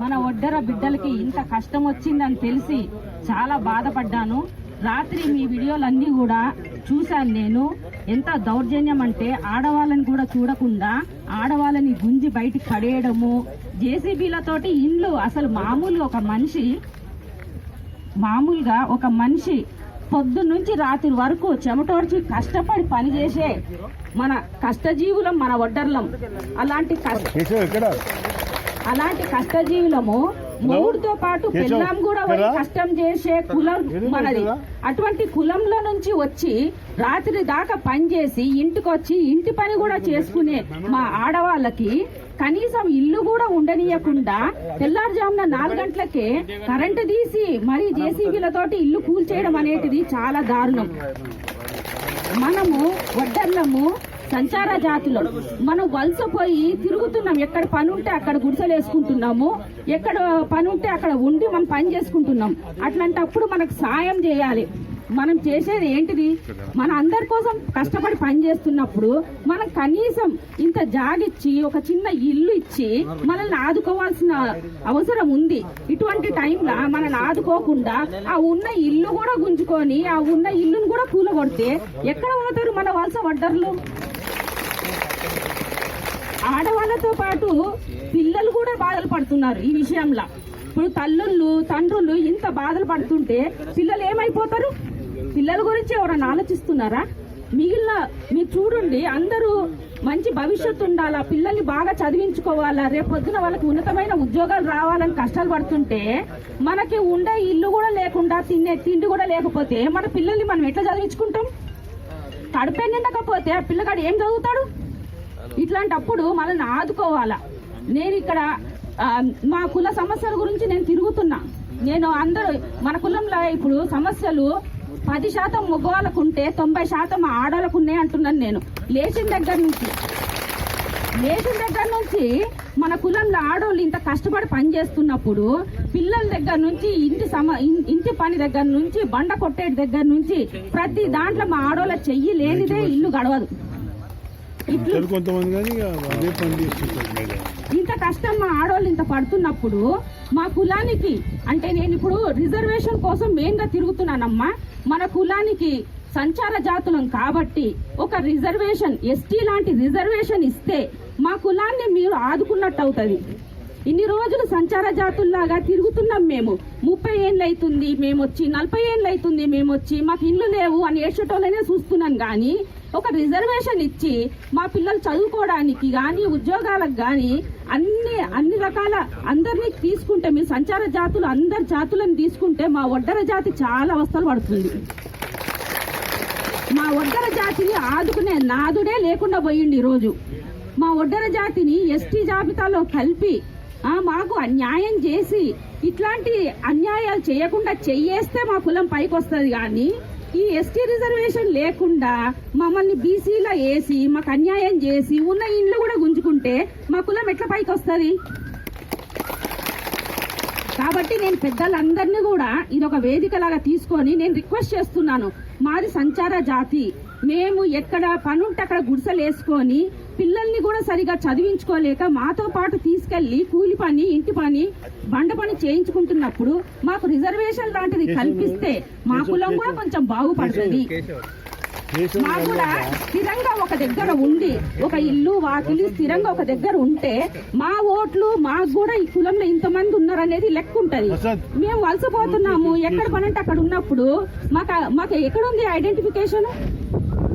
మన ఒడ్డర బిడ్డలకి ఇంత కష్టం వచ్చిందని తెలిసి చాలా బాధపడ్డాను. రాత్రి మీ వీడియోలన్నీ కూడా చూశాను నేను. ఎంత దౌర్జన్యం అంటే ఆడవాళ్ళని కూడా చూడకుండా ఆడవాళ్ళని గుంజి బయటికి పడేయడము. జేసీబీలతోటి ఇండ్లు అసలు మామూలుగా ఒక మనిషి మామూలుగా ఒక మనిషి పొద్దు నుంచి రాత్రి వరకు చెమటోడ్చి కష్టపడి పనిచేసే మన కష్టజీవులం మన ఒడ్డర్లం. అలాంటి కష్ట అలాంటి కష్టజీవులము మొగుడుతో పాటు పెళ్ళాం కూడా పోయి కష్టం చేసే కులం మనది. అటువంటి కులంలో నుంచి వచ్చి రాత్రి దాకా పని చేసి ఇంటికి వచ్చి ఇంటి పని కూడా చేసుకునే మా ఆడవాళ్ళకి కనీసం ఇల్లు కూడా ఉండనీయకుండా తెల్లారుజామున నాలుగు గంటలకే కరెంటు తీసి మరి జేసీబీలతోటి ఇల్లు కూల్చేయడం అనేటిది చాలా దారుణం. మనము వడ్డర్లము సంచార జాతులు మనం వలసపోయి తిరుగుతున్నాం. ఎక్కడ పని ఉంటే అక్కడ గుడిసెలు వేసుకుంటున్నాము ఎక్కడ పని ఉంటే అక్కడ ఉండి మనం పని చేసుకుంటున్నాం. అట్లాంటప్పుడు మనకు సాయం చేయాలి. మనం చేసేది ఏంటిది? మన అందరి కోసం కష్టపడి పని చేస్తున్నప్పుడు మనం కనీసం ఇంత జాగిచ్చి ఒక చిన్న ఇల్లు ఇచ్చి మనల్ని ఆదుకోవాల్సిన అవసరం ఉంది. ఇటువంటి టైంలో మనల్ని ఆదుకోకుండా ఆ ఉన్న ఇల్లు కూడా గుంజుకొని ఆ ఉన్న ఇల్లును కూడా కూలగొడితే ఎక్కడ పోతారు మన వలస వడ్డర్లు? ఆడవాళ్ళతో పాటు పిల్లలు కూడా బాధలు పడుతున్నారు ఈ విషయంలో. ఇప్పుడు తల్లుళ్ళు తండ్రులు ఇంత బాధలు పడుతుంటే పిల్లలు ఏమైపోతారు? పిల్లల గురించి ఎవరైనా ఆలోచిస్తున్నారా? మిగిలిన మీరు చూడండి అందరూ మంచి భవిష్యత్తు ఉండాలా పిల్లల్ని బాగా చదివించుకోవాలా రేపు పొద్దున వాళ్ళకి ఉన్నతమైన ఉద్యోగాలు రావాలని కష్టాలు పడుతుంటే మనకి ఉండే ఇల్లు కూడా లేకుండా తినే తిండి కూడా లేకపోతే మన పిల్లల్ని మనం ఎట్లా చదివించుకుంటాం? కడుపే నిండకపోతే ఆ పిల్లగాడు ఏం చదువుతాడు? ఇట్లాంటప్పుడు మనల్ని ఆదుకోవాలా. నేను ఇక్కడ మా కుల సమస్యల గురించి నేను తిరుగుతున్నా. నేను అందరూ మన కులంలో ఇప్పుడు సమస్యలు పది శాతం మగవాళ్ళకు ఉంటే తొంభై శాతం ఆడవాళ్ళకు ఉన్నాయి అంటున్నాను నేను. లేచిన దగ్గర నుంచి లేచిన దగ్గర నుంచి మన కులంలో ఆడవాళ్ళు ఇంత కష్టపడి పని చేస్తున్నప్పుడు పిల్లల దగ్గర నుంచి ఇంటి సమ ఇంటి పని దగ్గర నుంచి బండ కొట్టేటి దగ్గర నుంచి ప్రతి దాంట్లో మా ఆడవాళ్ళ చెయ్యి లేనిదే ఇల్లు గడవదు. ఉంటారు కొంతమంది కానీ అదే పని చేస్తుంటారు ఇంత కష్టం మా ఆడవాళ్ళు ఇంత పడుతున్నప్పుడు మా కులానికి అంటే నేను ఇప్పుడు రిజర్వేషన్ కోసం మెయిన్గా తిరుగుతున్నానమ్మా. మన కులానికి సంచార జాతులం కాబట్టి ఒక రిజర్వేషన్ ఎస్టీ లాంటి రిజర్వేషన్ ఇస్తే మా కులాన్ని మీరు ఆదుకున్నట్టు అవుతుంది. ఇన్ని రోజులు సంచార జాతుల్లాగా తిరుగుతున్నాం మేము. ముప్పై ఏళ్ళు అవుతుంది మేము వచ్చి నలభై ఏళ్ళు అవుతుంది మేము వచ్చి మాకు ఇల్లు లేవు అని ఏడ్చటోళ్ళనే చూస్తున్నాం కానీ ఒక రిజర్వేషన్ ఇచ్చి మా పిల్లలు చదువుకోవడానికి కానీ ఉద్యోగాలకు కానీ అన్ని అన్ని రకాల అందరినీ తీసుకుంటే మీ సంచార జాతులు అందరి జాతులను తీసుకుంటే మా ఒడ్డర జాతి చాలా అవస్థలు పడుతుంది. మా ఒడ్డర జాతిని ఆదుకునే నాదుడే లేకుండా పోయిండి ఈరోజు. మా ఒడ్డర జాతిని ఎస్టీ జాబితాలో కలిపి మాకు అన్యాయం చేసి ఇట్లాంటి అన్యాయాలు చేయకుండా చెయ్యేస్తే మా కులం పైకి వస్తుంది కానీ ఈ ఎస్టీ రిజర్వేషన్ లేకుండా మమ్మల్ని బీసీలో వేసి మాకు అన్యాయం చేసి ఉన్న ఇండ్లు కూడా గుంజుకుంటే మా కులం ఎట్లా పైకి వస్తుంది? కాబట్టి నేను పెద్దలందరినీ కూడా ఇది ఒక వేదిక లాగా తీసుకొని నేను రిక్వెస్ట్ చేస్తున్నాను. మాది సంచార జాతి. మేము ఎక్కడ పని ఉంటే అక్కడ గుడిసెలు వేసుకొని పిల్లల్ని కూడా సరిగా చదివించుకోలేక మాతో పాటు తీసుకెళ్ళి కూలి పని ఇంటి పని బండ పని చేయించుకుంటున్నప్పుడు మాకు రిజర్వేషన్ లాంటిది కల్పిస్తే మా కులం కూడా కొంచెం బాగుపడుతుంది. కూడా స్థిరంగా ఒక దగ్గర ఉండి ఒక ఇల్లు వాకిలి స్థిరంగా ఒక దగ్గర ఉంటే మా ఓట్లు మాకు కూడా ఈ కులంలో ఇంతమంది ఉన్నారనేది లెక్క ఉంటది. మేము వలసపోతున్నాము. ఎక్కడ పనంటే అక్కడ ఉన్నప్పుడు మాకు మాకు ఎక్కడుంది ఐడెంటిఫికేషన్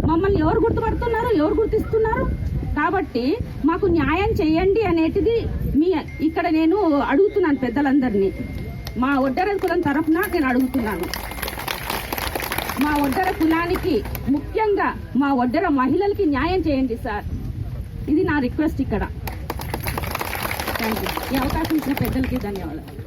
మమ్మల్ని ఎవరు గుర్తుపడుతున్నారు? ఎవరు గుర్తిస్తున్నారు? కాబట్టి మాకు న్యాయం చేయండి అనేటిది మీ ఇక్కడ నేను అడుగుతున్నాను పెద్దలందరినీ. మా ఒడ్డర కులం తరఫున నేను అడుగుతున్నాను. మా ఒడ్డర కులానికి ముఖ్యంగా మా ఒడ్డర మహిళలకి న్యాయం చేయండి సార్. ఇది నా రిక్వెస్ట్ ఇక్కడ. థ్యాంక్ యూ ఈ అవకాశం ఇచ్చిన పెద్దలకి ధన్యవాదాలు.